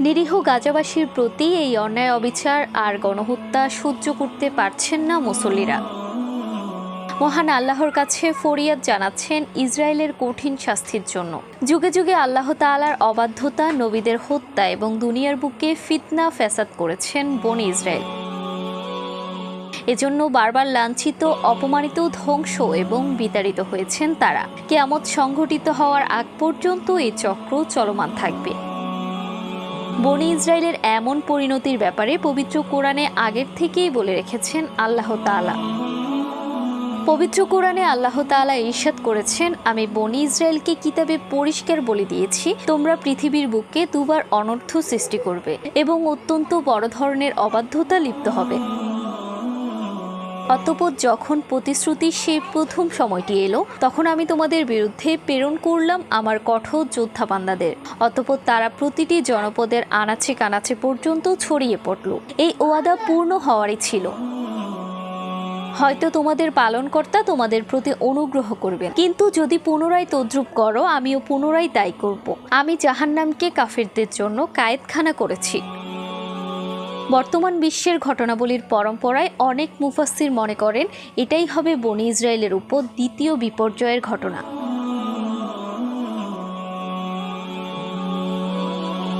নিরীহ গাজাবাসীর প্রতি এই অন্যায় অবিচার আর গণহত্যা সহ্য করতে পারছেন না মুসল্লিরা। মহান আল্লাহর কাছে ফরিয়াদ জানাচ্ছেন ইসরায়েলের কঠিন শাস্তির জন্য। যুগে যুগে আল্লাহ তাআলার অবাধ্যতা, নবীদের হত্যা এবং দুনিয়ার বুকে ফিতনা ফ্যাসাদ করেছেন বনি ইসরায়েল। এজন্য বারবার লাঞ্ছিত, অপমানিত, ধ্বংস এবং বিতাড়িত হয়েছেন তারা। কেয়ামত সংঘটিত হওয়ার আগ পর্যন্ত এই চক্র চলমান থাকবে। বনি ইসরায়েলের এমন পরিণতির ব্যাপারে পবিত্র কোরআনে আগের থেকেই বলে রেখেছেন আল্লাহ তালা পবিত্র কোরআনে আল্লাহ তালা ঈর্ষাদ করেছেন, আমি বনি ইসরায়েলকে কিতাবে পরিষ্কার বলে দিয়েছি, তোমরা পৃথিবীর বুকে দুবার অনর্থ সৃষ্টি করবে এবং অত্যন্ত বড় ধরনের অবাধ্যতা লিপ্ত হবে। অতপর যখন প্রতিশ্রুতির সেই প্রথম সময়টি এলো, তখন আমি তোমাদের বিরুদ্ধে প্রেরণ করলাম আমার কঠোর যোদ্ধা বান্দাদের অতপর তারা প্রতিটি জনপদের আনাচে কানাচে পর্যন্ত ছড়িয়ে পড়ল। এই ওয়াদা পূর্ণ হওয়ারই ছিল। হয়তো তোমাদের পালনকর্তা তোমাদের প্রতি অনুগ্রহ করবেন। কিন্তু যদি পুনরায় তদ্রুপ করো, আমিও পুনরায় তাই করব। আমি জাহান্নামকে কাফেরদের জন্য কায়েতখানা করেছি। বর্তমান বিশ্বের ঘটনাবলীর পরম্পরায় অনেক মুফাসির মনে করেন, এটাই হবে বনি ইসরায়েলের উপর দ্বিতীয় বিপর্যয়ের ঘটনা।